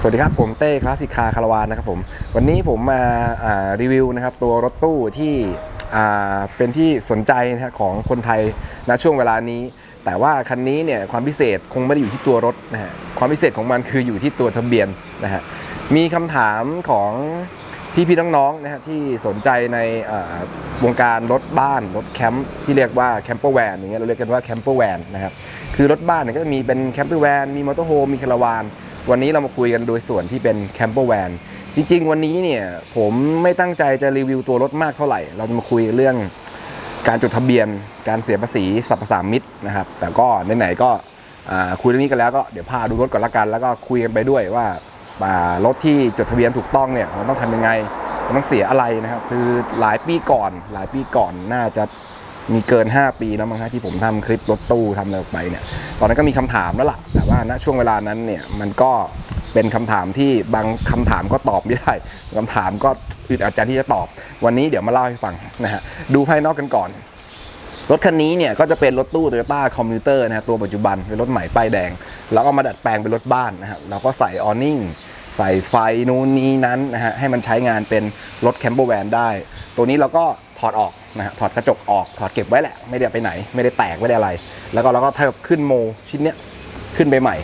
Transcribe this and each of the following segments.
สวัสดีครับ ผมเต้คลาสสิกคาคาราวานนะครับผม วันนี้ผมมาารีวิวนะครับตัวรถตู้ที่เป็นที่สนใจนะฮะของคนไทยณช่วงเวลานี้ แต่ว่าคันนี้เนี่ยความพิเศษคงไม่ได้อยู่ที่ตัวรถนะฮะความพิเศษของมันคืออยู่ที่ตัวทะเบียนนะฮะมีคำถามของพี่พี่ๆน้องๆนะฮะที่สนใจในวงการรถบ้านรถแคมป์ที่เรียกว่าแคมเปอร์แวนอย่างเงี้ยเราเรียกกันว่าแคมเปอร์แวนนะครับคือรถบ้านเนี่ยก็จะมีเป็นแคมเปอร์แวนมีมอเตอร์โฮมมีคาราวาน วันนี้เรามาคุยกันโดยส่วนที่เป็นแคมเปอร์แวนจริงๆ วันนี้เนี่ยผมไม่ตั้งใจจะรีวิวตัวรถมากเท่าไหร่ เราจะมาคุยเรื่องการจดทะเบียน การเสียภาษีสรรพสามิตนะครับ แต่ก็ไหนๆก็คุยเรื่องนี้กันแล้วก็เดี๋ยวพาดูรถก่อนละกัน แล้วก็คุยกันไปด้วยว่ารถที่จดทะเบียนถูกต้องเนี่ยมันต้องทำยังไง มันต้องเสียอะไรนะครับ คือหลายปีก่อน หลายปีก่อนน่าจะ มีเกิน 5 ปีแล้วมั้งฮะที่ผมทำคลิปรถตู้ทำอะไรออกไปเนี่ย ตอนนั้นก็มีคำถามแล้วล่ะ แต่ว่าณช่วงเวลานั้นเนี่ยมันก็เป็นคำถามที่บางคำถามก็ตอบไม่ได้คำถามก็อึดอัดใจที่จะตอบ วันนี้เดี๋ยวมาเล่าให้ฟังนะฮะ ดูภายนอกกันก่อน รถคันนี้เนี่ยก็จะเป็นรถตู้ Toyota Commuter นะฮะตัวปัจจุบันเป็นรถใหม่ป้ายแดง แล้วก็มาดัดแปลงเป็นรถบ้านนะฮะแล้วก็ใส่ออนิ่งใส่ไฟนู้นนี้นั้นนะฮะให้มันใช้งานเป็นรถแคมเปอร์แวนได้ ตัวนี้เราก็ถอดออก นะฮะถอดกระจกออกถอดเก็บไว้แหละ ไม่ได้ไปไหน ไม่ได้แตกไม่ได้อะไร แล้วก็เราก็เทิบขึ้นโมชิ้นเนี้ยขึ้นไปใหม่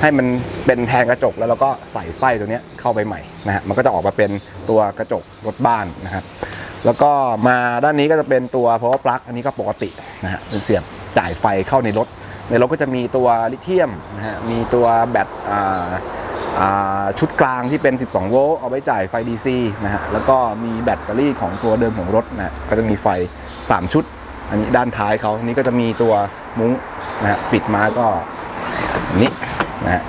ให้มันเป็นแทนกระจกแล้วเราก็ใส่ไส้ตัวเนี้ยเข้าไปใหม่นะฮะมันก็จะออกมาเป็นตัวกระจกรถบ้านนะครับแล้วก็มาด้านนี้ก็จะเป็นตัว power plug อันนี้ก็ปกตินะฮะเป็นเสียบจ่ายไฟเข้าในรถ ในรถก็จะมีตัวลิเธียมนะฮะมีตัวแบตอ่า ชุดกลางที่เป็น 12 โวลต์เอาไว้จ่ายไฟ DC นะฮะ แล้วก็มีแบตเตอรี่ของตัวเดิมของรถนะฮะก็จะมีไฟ 3 ชุด อันนี้ด้านท้ายเขานนี้ก็จะมีตัวมุ้งนะฮะปิดมาก็อันนี้นะฮะ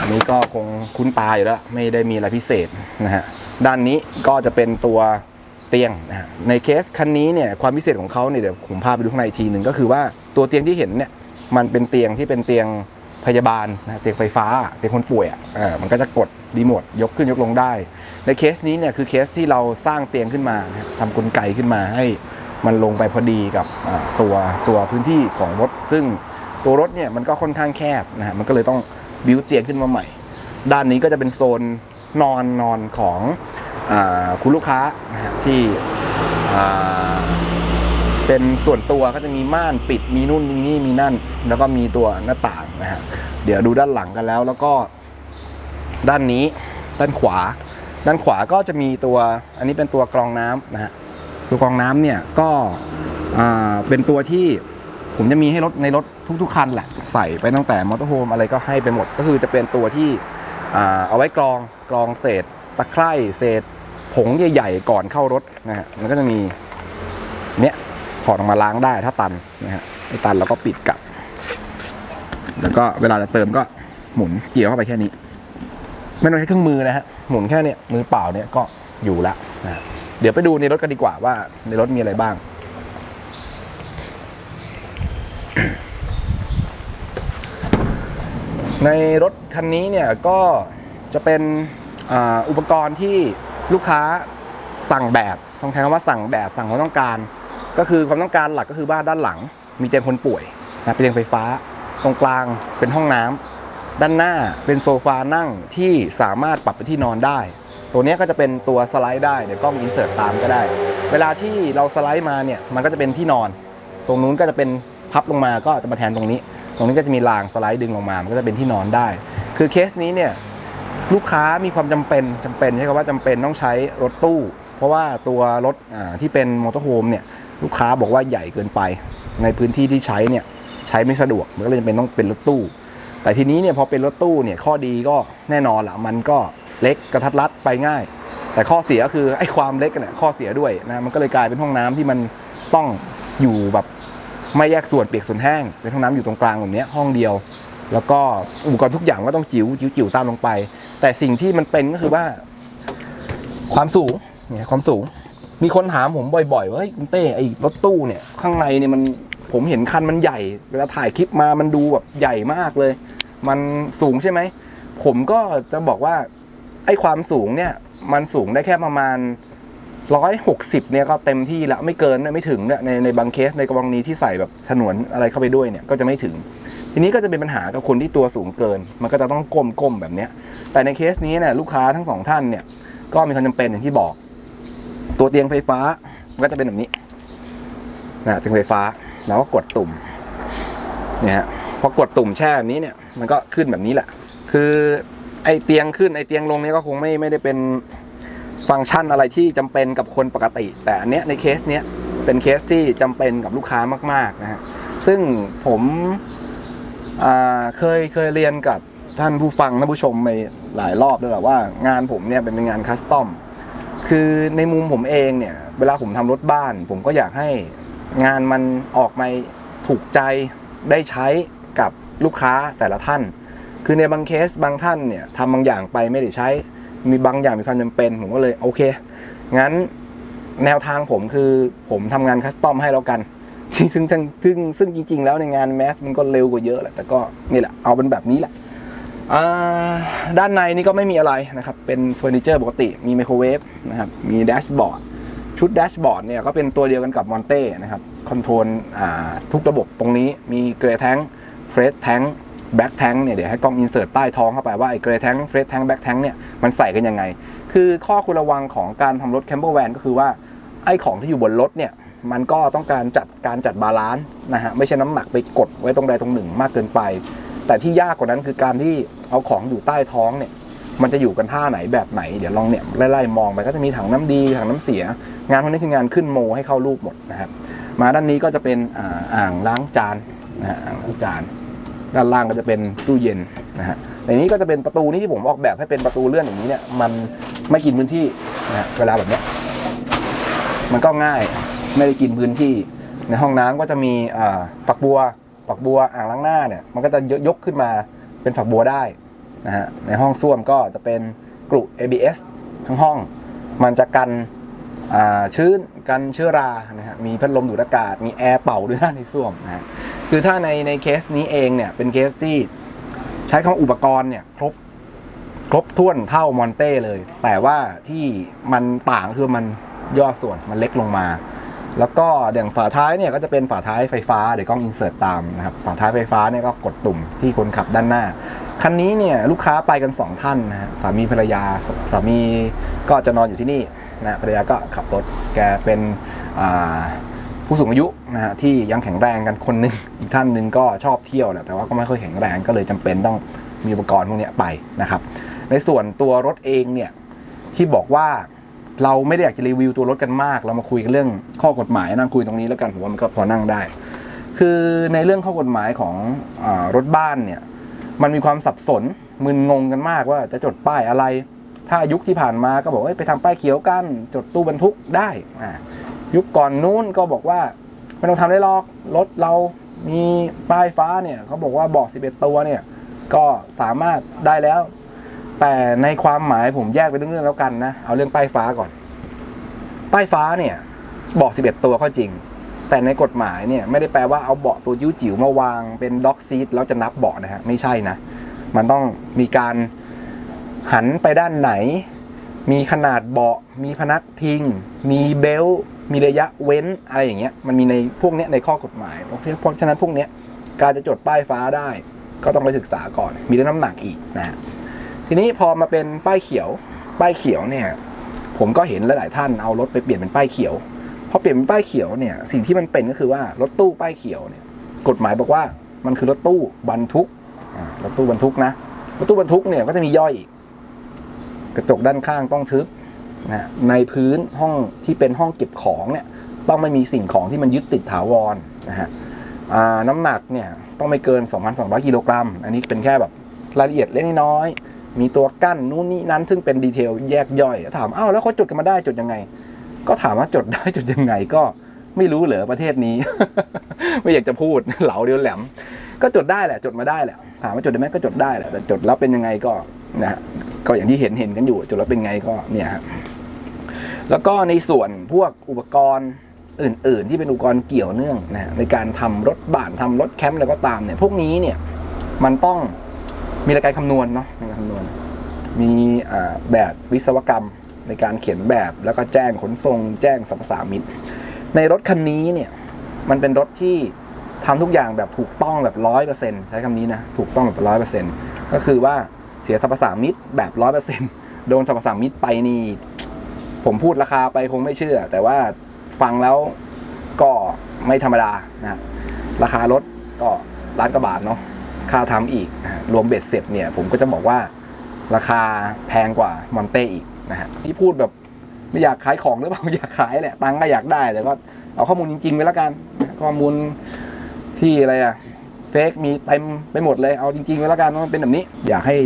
อันนี้ก็คงคุ้นตาอยู่แล้ว ไม่ได้มีอะไรพิเศษนะฮะ ด้านนี้ก็จะเป็นตัวเตียงนะฮะในเคสคันนี้เนี่ยความพิเศษของเขาเนี่ยเดี๋ยวผมพาไปดูข้างในทีหนึ่งก็คือว่าตัวเตียงที่เห็นเนี่ยมันเป็นเตียงที่เป็นเตียง พยาบาลนะเตียงไฟฟ้าเตียงคนป่วยอะมันก็จะกดรีโมทยกขึ้นยกลงได้ ในเคสนี้เนี่ยคือเคสที่เราสร้างเตียงขึ้นมาทำกลไกขึ้นมาให้มันลงไปพอดีกับตัวตัวพื้นที่ของรถ ซึ่งตัวรถเนี่ยมันก็ค่อนข้างแคบนะฮะมันก็เลยต้องบิวเตียงขึ้นมาใหม่ ด้านนี้ก็จะเป็นโซนนอนนอนของอคุณลูกค้านะที่ เป็นส่วนตัวก็จะมีม่านปิดมีนู่นมีนี่มีนั่น แล้วก็มีตัวหน้าต่างนะฮะเดี๋ยวดูด้านหลังกันแล้วแล้วก็ ด้านนี้ด้านขวา ด้านขวาก็จะมีตัว อันนี้เป็นตัวกรองน้ำนะฮะตัวกรองน้ำเนี่ยก็อ่าเป็นตัวที่ผมจะมีให้รถในรถทุก ๆ คันแหละ ใส่ไปตั้งแต่มอเตอร์โฮมอะไรก็ให้ไปหมด ก็คือจะเป็นตัวที่อ่าเอาไว้กรองกรองเศษตะไคร่เศษผงใหญ่ ๆ ก่อนเข้ารถนะฮะมันก็จะมีเนี้ย อดออกมาล้างได้ถ้าตันนะฮะไม่ตันแล้วก็ปิดกลับ แล้วก็เวลาจะเติมก็หมุนเกี่ยวเข้าไปแค่นี้ ไม่ต้องใช้เครื่องมือนะฮะหมุนแค่เนี้ยมือเปล่าเนี่ยก็อยู่ล้วนะเดี๋ยวไปดูในรถกันดีกว่าว่าในรถมีอะไรบ้างในรถคันนี้เนี่ยก็จะเป็นอุปกรณ์ที่ลูกค้าสั่งแบบต้องใช้คำว่าสั่งแบบสั่งควาต้องการ ก็คือความต้องการหลักก็คือบ้านด้านหลัง มีเตียงคนป่วยนะเป็นเตียงไฟฟ้า ตรงกลางเป็นห้องน้ำด้านหน้าเป็นโซฟานั่งที่สามารถปรับไปที่นอนได้ ตัวนี้ก็จะเป็นตัวสไลด์ได้เดี๋ยวกล้องอินเสิร์ตตามก็ได้ เวลาที่เราสไลด์มาเนี่ยมันก็จะเป็นที่นอน ตรงนู้นก็จะเป็นพับลงมาก็จะมาแทนตรงนี้ ตรงนี้ก็จะมีรางสไลด์ดึงลงมา มันก็จะเป็นที่นอนได้ คือเคสนี้เนี่ยลูกค้ามีความจำเป็นจำเป็นใช้คำว่าจำเป็นต้องใช้รถตู้ เพราะว่าตัวรถที่เป็นมอเตอร์โฮมเนี่ย ลูกค้าบอกว่าใหญ่เกินไป ในพื้นที่ที่ใช้เนี่ยใช้ไม่สะดวกมันก็เลยจำเป็นต้องเป็นรถตู้ แต่ทีนี้เนี่ยพอเป็นรถตู้เนี่ยข้อดีก็แน่นอนละมันก็เล็กกระทัดรัดไปง่าย แต่ข้อเสียคือไอ้ความเล็กเนี่ยข้อเสียด้วยนะมันก็เลยกลายเป็นห้องน้ำที่มันต้องอยู่แบบไม่แยกส่วนเปียกส่วนแห้งเป็นห้องน้ำอยู่ตรงกลางแบบเนี้ยห้องเดียว แล้วก็อุปกรณ์ทุกอย่างก็ต้องจิ๋วจิ๋วจิ๋วตามลงไป แต่สิ่งที่มันเป็นก็คือว่า ความสูงเนี่ยความสูง มีคนถามผมบ่อยๆว่าเฮ้ยคุณเต้ไอ้รถตู้เนี่ย ข้างในเนี่ยมันผมเห็นคันมันใหญ่เวลาถ่ายคลิปมามันดูแบบใหญ่มากเลย มันสูงใช่ไหม ผมก็จะบอกว่าไอ้ความสูงเนี่ย มันสูงได้แค่ประมาณร้อยหกสิบเนี่ยก็เต็มที่แล้วไม่เกินเนี่ยไม่ถึงเนี่ยในในบางเคสในกรณีที่ใส่แบบฉนวนอะไรเข้าไปด้วยเนี่ยก็จะไม่ถึง ทีนี้ก็จะเป็นปัญหากับคนที่ตัวสูงเกิน มันก็จะต้องก้มๆแบบเนี้ยแต่ในเคสนี้เนี่ยลูกค้าทั้งสองท่านเนี่ยก็มีความจำเป็นอย่างที่บอก ตัวเตียงไฟฟ้ามันก็จะเป็นแบบนี้นะเตียงไฟฟ้าแล้วก็กดตุ่มเนี่ยฮะพอกดตุ่มแช่แบบนี้เนี่ยมันก็ขึ้นแบบนี้แหละ คือไอเตียงขึ้นไอเตียงลงเนี่ยก็คงไม่ไม่ได้เป็นฟังก์ชันอะไรที่จำเป็นกับคนปกติ แต่อันเนี้ยในเคสเนี้ยเป็นเคสที่จำเป็นกับลูกค้ามากๆนะฮะซึ่งผมเคยเคยเรียนกับท่านผู้ฟังท่านผู้ชมไปหลายรอบแล้วแหละว่างานผมเนี่ยเป็นงานคัสตอม คือในมุมผมเองเนี่ย เวลาผมทำรถบ้าน ผมก็อยากให้งานมันออกมาถูกใจได้ใช้กับลูกค้าแต่ละท่าน คือในบางเคสบางท่านเนี่ยทำบางอย่างไปไม่ได้ใช้ มีบางอย่างมีความจำเป็น ผมก็เลยโอเค งั้นแนวทางผมคือผมทำงานคัสตอมให้แล้วกันซึ่งซึ่งซึ่งซึ่งจริง ๆ แล้วในงานแมสมันก็เร็วกว่าเยอะแหละแต่ก็นี่แหละเอาเป็นแบบนี้แหละ ด้านในนี่ก็ไม่มีอะไรนะครับ เป็นเฟอร์นิเจอร์ปกติ มีไมโครเวฟนะครับ มีแดชบอร์ด ชุดแดชบอร์ดเนี่ยก็เป็นตัวเดียวกันกับมอนเต้นะครับ คอนโทรลทุกระบบตรงนี้ มีเกร t แทงเฟร h แทงแบ็กแทงเนี่ยเดี๋ยวให้กล้องอินเสิร์ตใต้ท้องเข้าไปว่าไอ้เกร t แทงเฟร h แทงแบ็กแทงเนี่ยมันใส่กันยังไง คือข้อควรระวังของการทำรถแคมเปอร์แวนก็คือว่าไอ้ของที่อยู่บนรถเนี่ยมันก็ต้องการจัดการจัดบาลานซ์นะฮะไม่ใช่น้ำหนักไปกดไว้ตรงใดตรงหนึ่งมากเกินไป แต่ที่ยากกว่านั้นคือการที่เอาของอยู่ใต้ท้องเนี่ย มันจะอยู่กันท่าไหนแบบไหน เดี๋ยวลองเนี่ยไล่ๆมองไปก็จะมีถังน้ำดีถังน้ำเสีย งานพวกนี้คืองานขึ้นโมให้เข้ารูปหมดนะครับ มาด้านนี้ก็จะเป็นอ่างล้างจานนะอ่างล้างจาน ด้านล่างก็จะเป็นตู้เย็นนะฮะในนี้ก็จะเป็นประตูนี้ที่ผมออกแบบให้เป็นประตูเลื่อนอย่างนี้เนี่ยมันไม่กินพื้นที่นะเวลาแบบเนี้ยมันก็ง่ายไม่ได้กินพื้นที่ ในห้องน้ำก็จะมีอ่าฝักบัว ฝักบัวอ่างล้างหน้าเนี่ยมันก็จะยกขึ้นมาเป็นฝักบัวได้นะฮะในห้องส้วมก็จะเป็นกรุ ABS ทั้งห้อง มันจะกันชื้นกันเชื้อรานะฮะมีพัดลมดูดอากาศ มีแอร์เป่าด้วยนะในส้วมนะฮะคือถ้าในในเคสนี้เองเนี่ยเป็นเคสที่ใช้คำอุปกรณ์เนี่ยครบครบถ้วนเท่ามอนเต้เลย แต่ว่าที่มันต่างคือมันย่อส่วนมันเล็กลงมา แล้วก็อย่างฝาท้ายเนี่ยก็จะเป็นฝาท้ายไฟฟ้าเดี๋ยวกล้องอินเสิร์ตตามนะครับฝาท้ายไฟฟ้าเนี่ยก็กดตุ่มที่คนขับด้านหน้า คันนี้เนี่ยลูกค้าไปกัน 2 ท่านนะฮะสามีภรรยาสามีก็จะนอนอยู่ที่นี่นะภรรยาก็ขับรถแกเป็นผู้สูงอายุนะฮะที่ยังแข็งแรงกันคนหนึ่งอีกท่านหนึ่งก็ชอบเที่ยวแหละแต่ว่าก็ไม่ค่อยแข็งแรงก็เลยจำเป็นต้องมีอุปกรณ์พวกนี้ไปนะครับ ในส่วนตัวรถเองเนี่ยที่บอกว่า เราไม่ได้อยากจะรีวิวตัวรถกันมาก เรามาคุยกันเรื่องข้อกฎหมายนั่งคุยตรงนี้แล้วกันผมว่ามันก็พอนั่งได้ คือในเรื่องข้อกฎหมายของอรถบ้านเนี่ยมันมีความสับสนมึนงงกันมากว่าจะจดป้ายอะไร ถ้ายุคที่ผ่านมาก็บอกว่าไปทำป้ายเขียวกันจดตู้บรรทุกได้ยุคก่อนนู้นก็บอกว่าไม่ต้องทำได้หรอกรถเรามีป้ายฟ้าเนี่ยเขาบอกว่าบอก 11 ตัวเนี่ยก็สามารถได้แล้ว แต่ในความหมายผมแยกไปเรื่องๆแล้วกันนะ เอาเรื่องป้ายฟ้าก่อน ป้ายฟ้าเนี่ย บอก 11 ตัวก็จริง แต่ในกฎหมายเนี่ยไม่ได้แปลว่าเอาเบาะตัวจิ้วจิ๋วมาวางเป็นด็อกซีทแล้วจะนับเบาะนะฮะไม่ใช่นะ มันต้องมีการหันไปด้านไหน มีขนาดเบาะ มีพนักพิง มีเบลต์มีระยะเว้นอะไรอย่างเงี้ย มันมีในพวกเนี้ยในข้อกฎหมายเพราะฉะนั้นพวกเนี้ยการจะจดป้ายฟ้าได้ ก็ต้องไปศึกษาก่อน มีเรื่องน้ำหนักอีกนะฮะ ทีนี้พอมาเป็นป้ายเขียว ป้ายเขียวเนี่ย ผมก็เห็นหลาย ๆ ท่านเอารถไปเปลี่ยนเป็นป้ายเขียว พอเปลี่ยนเป็นป้ายเขียวเนี่ย สิ่งที่มันเป็นก็คือว่ารถตู้ป้ายเขียวเนี่ย กฎหมายบอกว่ามันคือรถตู้บรรทุกรถตู้บรรทุกนะ รถตู้บรรทุกเนี่ยก็จะมีย่อยอีก กระจกด้านข้างต้องทึบนะ ในพื้นห้องที่เป็นห้องเก็บของเนี่ย ต้องไม่มีสิ่งของที่มันยึดติดถาวรนะฮะน้ำหนักเนี่ยต้องไม่เกิน 2,200 กิโลกรัม อันนี้เป็นแค่แบบรายละเอียดเล็กน้อย มีตัวกั้นนู่นนี่นั้นซึ่งเป็นดีเทลแยกย่อย ถามอ้าวแล้วเขาจดกันมาได้จดยังไง ก็ถามว่าจดได้จดยังไงก็ไม่รู้เหรอประเทศนี้ ไม่อยากจะพูดเหลาเดียวแหลม ก็จดได้แหละ จดมาได้แหละถามว่าจดได้ไหมก็จดได้แหละแต่จดแล้วเป็นยังไงก็นะฮะก็อย่างที่เห็นเห็นกันอยู่จดแล้วเป็นไงก็เนี่ยฮะแล้วก็ในส่วนพวกอุปกรณ์อื่น ๆ ที่เป็นอุปกรณ์เกี่ยวเนื่องนะในการทำรถบ้านทำรถแคมป์อะไรก็ตามเนี่ยพวกนี้เนี่ยมันต้อง มีรายการคำนวณเนาะในการคำนวณ มีอ่าแบบวิศวกรรมในการเขียนแบบแล้วก็แจ้งขนส่ง แจ้งสรรพสามิตในรถคันนี้เนี่ยมันเป็นรถที่ทำทุกอย่างแบบถูกต้องแบบร้อยเปอร์เซ็นใช้คำนี้นะถูกต้องแบบร้อยเปอร์เซ็นก็คือว่าเสียสรรพสามิตแบบร้อยเปอร์เซ็นโดนสรรพสามิตไปนี่ผมพูดราคาไปคงไม่เชื่อ แต่ว่าฟังแล้วก็ไม่ธรรมดานะราคารถก็ล้านกว่าบาทเนาะ ค่าทำอีกรวมเบ็ดเสร็จเนี่ยผมก็จะบอกว่าราคาแพงกว่ามอนเต้อีกนะฮะที่พูดแบบไม่อยากขายของหรือเปล่าอยากขายแหละตังก็อยากได้แต่ก็เอาข้อมูลจริงๆไว้แล้วกันข้อมูลที่อะไรอะเฟกมีเต็มไปหมดเลยเอาจริงๆไว้แล้วกันว่ามันเป็นแบบนี้ อยากให้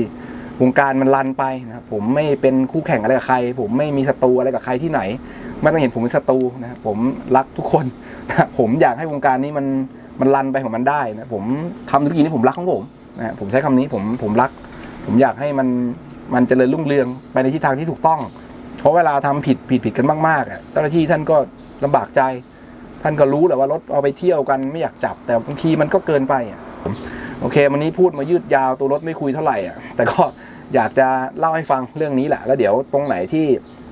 วงการมันรันไปนะครับผมไม่เป็นคู่แข่งอะไรกับใคร ผมไม่มีศัตรูอะไรกับใครที่ไหน ไม่ต้องเห็นผมเป็นศัตรูนะครับผมรักทุกคนนะผมอยากให้วงการนี้มัน มันรันไปของมันได้นะผมทำธุรกิจนี้ผมรักของผมนะผมใช้คำนี้ผมผมรัก ผมอยากให้มันมันเจริญรุ่งเรืองไปในทิศทางที่ถูกต้อง เพราะเวลาทำผิดผิดผิดกันมากๆอะเจ้าหน้าที่ท่านก็ลำบากใจ ท่านก็รู้แหละว่ารถเอาไปเที่ยวกันไม่อยากจับ แต่บางทีมันก็เกินไปอะโอเค วันนี้พูดมายืดยาวตัวรถไม่คุยเท่าไหร่อะแต่ก็อยากจะเล่าให้ฟังเรื่องนี้แหละ แล้วเดี๋ยวตรงไหนที่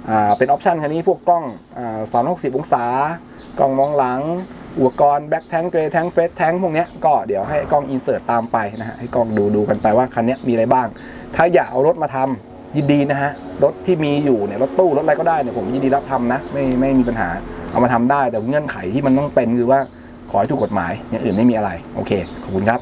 อ่าเป็นออปชันคันนี้พวกกล้องสามหกสิบองศากล้องมองหลัง อุปกรณ์แบ็คแทงเกรแทงเฟสแทงพวกเนี้ยก็เดี๋ยวให้กล้องอินเสิร์ตตามไปนะฮะให้กล้องดูดูกันไปว่าคันนี้มีอะไรบ้าง ถ้าอยากเอารถมาทำยินดีนะฮะรถที่มีอยู่เนี่ยรถตู้รถอะไรก็ได้เนี่ยผมยินดีรับทำนะไม่ไม่มีปัญหาเอามาทำได้แต่เงื่อนไขที่มันต้องเป็นคือว่าขอให้ถูกกฎหมายอย่างอื่นไม่มีอะไร โอเค ขอบคุณครับ